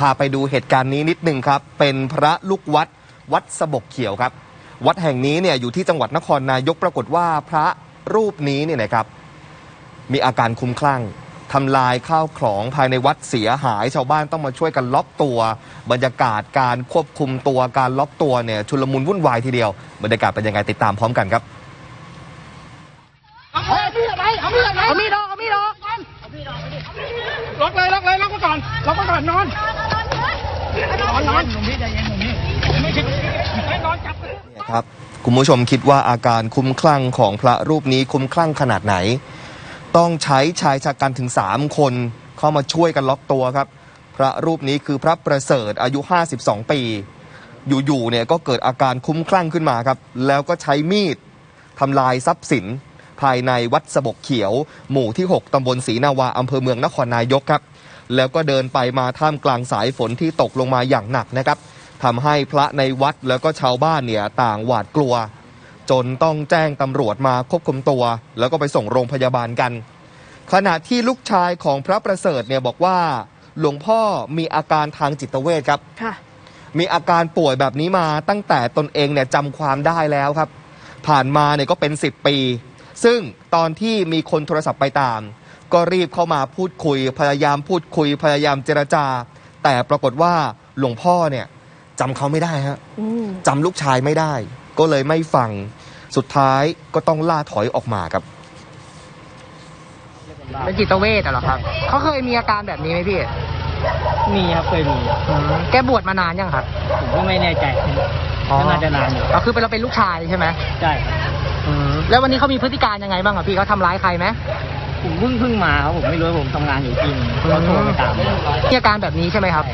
พาไปดูเหตุการณ์นี้นิดหนึ่งครับ เป็นพระลูกวัดวัดสบกเขียวครับ วัดแห่งนี้เนี่ยอยู่ที่จังหวัดนครนายกปรากฏว่าพระรูปนี้เนี่ยนะครับ มีอาการคุ้มคลั่งทำลายข้าวของภายในวัดเสียหาย ชาวบ้านต้องมาช่วยกันล็อกตัว บรรยากาศการควบคุมตัวการล็อกตัวเนี่ยชุลมุนวุ่นวายทีเดียว บรรยากาศเป็นยังไงติดตามพร้อมกันครับเอามีดอกไปเอามีดอกไปเอามีดออกเอามีดออกล็อกเลยล็อกเลยล็อกไว้ก่อนล็อกไว้ก่อนนอน คิดไม่นอนจับเลยเนี่ยครับคุณผู้ชมคิดว่าอาการคุ้มคลั่งของพระรูปนี้คุ้มคลั่งขนาดไหน ต้องใช้ชายชะกันถึง 3 คนเข้ามาช่วยกันล็อกตัวครับ พระรูปนี้คือพระประเสริฐอายุ 52 ปี อยู่ๆเนี่ยก็เกิดอาการคุ้มคลั่งขึ้นมาครับ แล้วก็ใช้มีดทำลายทรัพย์สิน ภายในวัดสบกเขียว หมู่ที่ 6ตำบลศรีนาวาอำเภอเมืองนครนายกครับ แล้วก็เดินไปมาท่ามกลางสายฝนที่ตกลงมาอย่างหนักนะครับทำให้พระในวัดแล้วก็ชาวบ้านเนี่ยต่างหวาดกลัว จนต้องแจ้งตำรวจมาควบคุมตัว แล้วก็ไปส่งโรงพยาบาลกัน ขณะที่ลูกชายของพระประเสริฐเนี่ยบอกว่า หลวงพ่อมีอาการทางจิตเวชครับค่ะมีอาการป่วยแบบนี้มาตั้งแต่ตนเองเนี่ยจำความได้แล้วครับ ผ่านมาเนี่ยก็เป็น 10 ปี ซึ่งตอนที่มีคนโทรศัพท์ไปตาม ก็รีบเข้ามาพูดคุย พยายามพูดคุย พยายามเจรจา แต่ปรากฏว่าหลวงพ่อเนี่ยจำเขาไม่ได้ฮะอืมจำลูกชายไม่ได้ ก็เลยไม่ฟังสุดท้ายก็ต้องล่าถอยออกมาครับเป็นจิตเวชเหรอครับ เขาเคยมีอาการแบบนี้ไหมพี่ มีครับเคยมี แกบวชมานานยังครับ ผมก็ไม่แน่ใจก็น่าจะนานอยู่อ๋อคือเป็นเราเป็นลูกชายใช่ไหมใช่ครับแล้ววันนี้เขามีพฤติการยังไงบ้างครับพี่เขาทำร้ายใครไหม ผมเพิ่งเพิ่งมาครับผมไม่รู้ว่าผมทำงานอยู่ที่นึงเขาโทรไปตามมีอาการแบบนี้ใช่ไหมครับ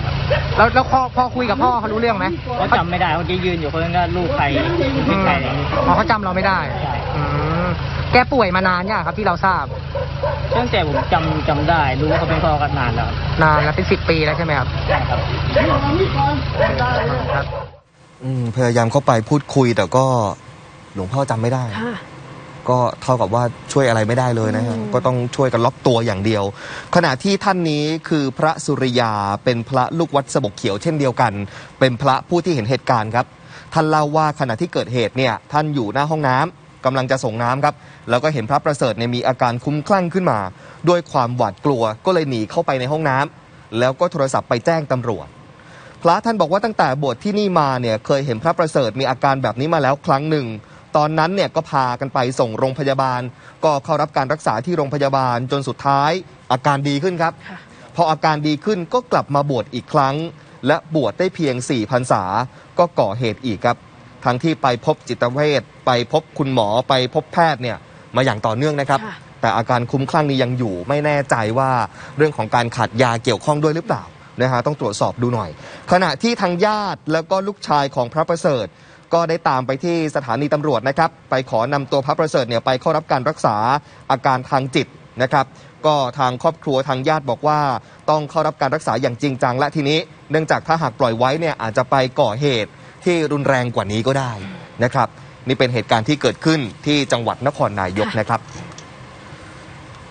แล้วแล้วพอพอคุยกับพ่อเขารู้เรื่องไหมเขาจำไม่ได้เมื่อกี้ยืนอยู่คนนั้นก็ลูกใครเป็นใครอะไรอย่างงี้อ๋อเขาจำเราไม่ได้ใช่อืมแกป่วยมานานยังครับที่เราทราบ ตั้งแต่ผมจำจำได้รู้ว่าเขาเป็นพ่อกันนานแล้วครับนานแล้วเป็นสิบปีแล้วใช่ไหมครับใช่ครับ ครับ อืมพยายามเข้าไปพูดคุยแต่ก็หลวงพ่อจำไม่ได้ ค่ะ ก็เท่ากับว่าช่วยอะไรไม่ได้เลยนะฮะอืมก็ต้องช่วยกันล็อกตัวอย่างเดียว ขณะที่ท่านนี้คือพระสุริยาเป็นพระลูกวัดสบกเขียวเช่นเดียวกัน เป็นพระผู้ที่เห็นเหตุการณ์ครับท่านเล่าว่าขณะที่เกิดเหตุเนี่ยท่านอยู่หน้าห้องน้ำกำลังจะส่งน้ำครับ แล้วก็เห็นพระประเสริฐเนี่ยมีอาการคลุ้มคลั่งขึ้นมา ด้วยความหวาดกลัวก็เลยหนีเข้าไปในห้องน้ำแล้วก็โทรศัพท์ไปแจ้งตำรวจ พระท่านบอกว่าตั้งแต่บวชที่นี่มาเนี่ยเคยเห็นพระประเสริฐมีอาการแบบนี้มาแล้วครั้งหนึ่ง ตอนนั้นเนี่ยก็พากันไปส่งโรงพยาบาล ก็เข้ารับการรักษาที่โรงพยาบาลจนสุดท้าย อาการดีขึ้นครับค่ะพออาการดีขึ้นก็กลับมาบวชอีกครั้ง และบวชได้เพียง4พรรษาก็ก่อเหตุอีกครับ ทั้งที่ไปพบจิตเวชไปพบคุณหมอไปพบแพทย์เนี่ยมาอย่างต่อเนื่องนะครับค่ะแต่อาการคลุ้มคลั่งนี้ยังอยู่ไม่แน่ใจว่าเรื่องของการขาดยาเกี่ยวข้องด้วยหรือเปล่านะฮะต้องตรวจสอบดูหน่อย ขณะที่ทางญาติแล้วก็ลูกชายของพระประเสริฐ ก็ได้ตามไปที่สถานีตำรวจนะครับ ไปขอนำตัวพระประเสริฐเนี่ยไปเข้ารับการรักษาอาการทางจิตนะครับ ก็ทางครอบครัวทางญาติบอกว่า ต้องเข้ารับการรักษาอย่างจริงจังและทีนี้ เนื่องจากถ้าหากปล่อยไว้เนี่ยอาจจะไปก่อเหตุที่รุนแรงกว่านี้ก็ได้นะครับ นี่เป็นเหตุการณ์ที่เกิดขึ้นที่จังหวัดนครนายกนะครับ